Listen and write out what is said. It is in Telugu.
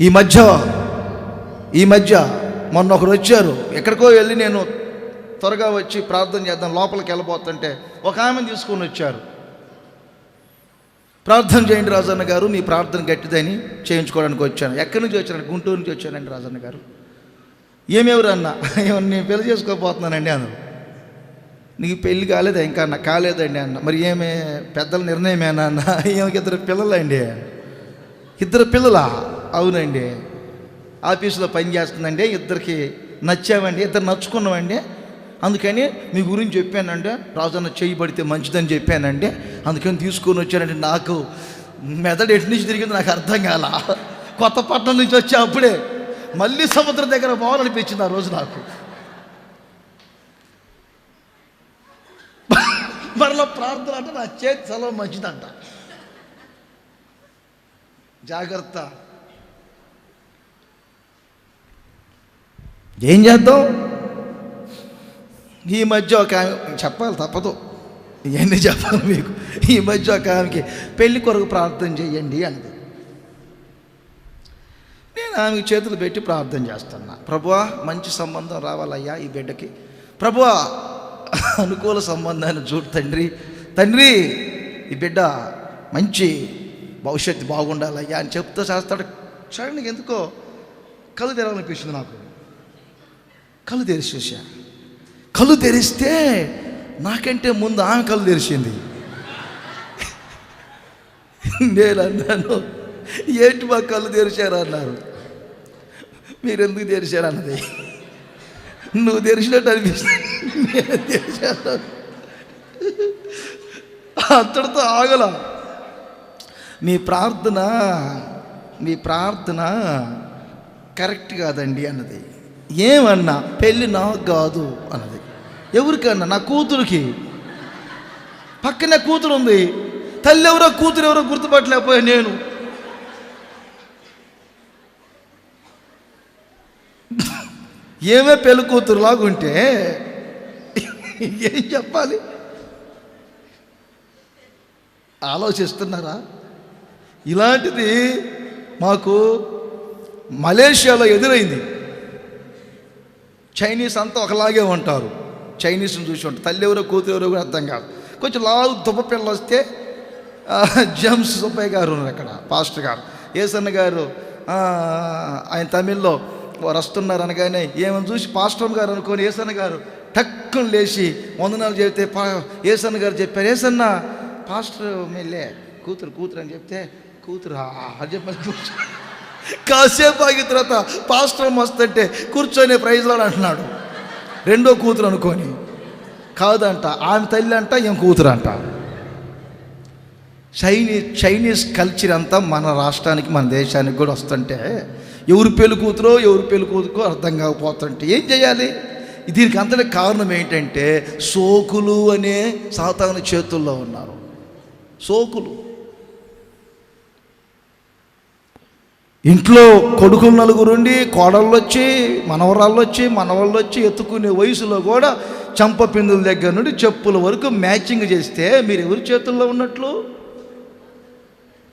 ఈ మధ్య ఈ మధ్య మొన్న ఒకరు వచ్చారు. ఎక్కడికో వెళ్ళి నేను త్వరగా వచ్చి ప్రార్థన చేద్దాం లోపలికి వెళ్ళబోతుంటే ఒక ఆమెను తీసుకొని వచ్చారు. ప్రార్థన చేయండి రాజన్న గారు మీ ప్రార్థన గట్టిదని చేయించుకోవడానికి వచ్చాను. ఎక్కడి నుంచి వచ్చాను గుంటూరు నుంచి వచ్చానండి రాజన్న గారు. ఏమెవరు అన్న? ఏమన్నా నేను పెళ్ళి చేసుకోబోతున్నానండి అన్నారు. నీకు పెళ్ళి కాలేదా? ఇంకా అన్న కాలేదండి అన్న. మరి ఏమే పెద్దల నిర్ణయమేనా అన్న? ఏమికి ఇద్దరు పిల్లలండి? ఇద్దరు పిల్లలా? అవునండి. ఆఫీసులో పని చేస్తుందండి ఇద్దరికి నచ్చామండి ఇద్దరు నచ్చుకున్నామండి. అందుకని మీ గురించి చెప్పానండి రాజన్న చేయబడితే మంచిదని చెప్పానండి. అందుకని తీసుకొని వచ్చానండి. నాకు మెదడు ఎటు నుంచి తిరిగింది నాకు అర్థం కాల. కొత్త పట్టణం నుంచి వచ్చే అప్పుడే మళ్ళీ సముద్రం దగ్గర పోవాలనిపించింది ఆ రోజు నాకు. మరలా ప్రార్థన అంటే నా చేతి సెలవు మంచిదంట. జాగ్రత్త. ఏం చేద్దాం? ఈ మధ్య ఒక ఆమె చెప్పాలి తప్పదు. ఇవన్నీ చెప్పాలి మీకు. ఈ మధ్య ఒక ఆమెకి పెళ్ళి కొరకు ప్రార్థన చేయండి అంది నేను ఆమెకి చేతులు పెట్టి ప్రార్థన చేస్తున్నా. ప్రభువా మంచి సంబంధం రావాలయ్యా ఈ బిడ్డకి. ప్రభువా అనుకూల సంబంధాన్ని చూడు తండ్రి. తండ్రి ఈ బిడ్డ మంచి భవిష్యత్తు బాగుండాలయ్యా అని చెప్తూ చేస్తాడు. క్షణానికి ఎందుకో కళ్ళు తెరవాలనిపించింది నాకు. కళ్ళు తెరిచేసా కళ్ళు తెరిస్తే నాకంటే ముందు ఆమె కళ్ళు తెరిచింది. నేను అన్నాను ఏంటి మా కళ్ళు తెరిచారు? అన్నారు. మీరు ఎందుకు తెరిచారు? అన్నది. నువ్వు తెరిచినట్టు అనిపిస్తుంది. నేను తెరిచాను. అంతటితో ఆగల. మీ ప్రార్థన మీ ప్రార్థన కరెక్ట్ కాదండి అన్నది. ఏమన్నా పెళ్ళి నాకు కాదు అన్నది. ఎవరికన్నా? నా కూతురికి. పక్కనే కూతురు ఉంది తల్లి ఎవరో కూతురు ఎవరో గుర్తుపట్టలేకపోయా నేను. ఏమే పెళ్ళి కూతురులాగా ఉంటే ఏం చెప్పాలి? ఆలోచిస్తున్నారా? ఇలాంటిది మాకు మలేషియాలో ఎదురైంది. చైనీస్ అంతా ఒకలాగే ఉంటారు. చైనీస్ని చూసి ఉంటారు. తల్లి ఎవరో కూతురు ఎవరో కూడా అర్థం కాదు. కొంచెం లావు దుబ్బ పిల్ల వస్తే ఆ, జేమ్స్ సుబ్బయ్య గారు ఉన్నారు అక్కడ పాస్టర్ గారు. ఏసన్న గారు ఆయన తమిళ్ళో వారు వస్తున్నారు అనగానే ఏమని చూసి పాస్టర్ గారు అనుకొని ఏసన్న గారు టక్కున లేచి వందనాలు చెబితే పా ఏసన్న గారు చెప్పారు ఏసన్న పాస్టర్ మెల్లే కూతురు కూతురు అని చెప్తే కూతురు అది చెప్పారు. కూర్చో కాసేపు ఆగిన తర్వాత పాస్టర్ మస్తంటే కూర్చొని ప్రైజ్లో అంటున్నాడు. రెండో కూతురు అనుకొని కాదంట ఆమె తల్లి అంట ఏం కూతురు అంట. చైనీస్ చైనీస్ కల్చర్ అంతా మన రాష్ట్రానికి మన దేశానికి కూడా వస్తుంటే ఎవరు పెళ్ళి కూతురో ఎవరు పెళ్ళి కూతురుకో అర్థం కాకపోతుంటే ఏం చేయాలి? దీనికి అంతటి కారణం ఏంటంటే సోకులు అనే సాతాను చేతుల్లో ఉన్నారు. సోకులు. ఇంట్లో కొడుకులు నలుగురుండి కోడళ్ళు వచ్చి మనవరాళ్ళు వచ్చి మనవాళ్ళు వచ్చి ఎత్తుకునే వయసులో కూడా చంప పిందుల దగ్గర నుండి చెప్పుల వరకు మ్యాచింగ్ చేస్తే మీరు ఎవరి చేతుల్లో ఉన్నట్లు?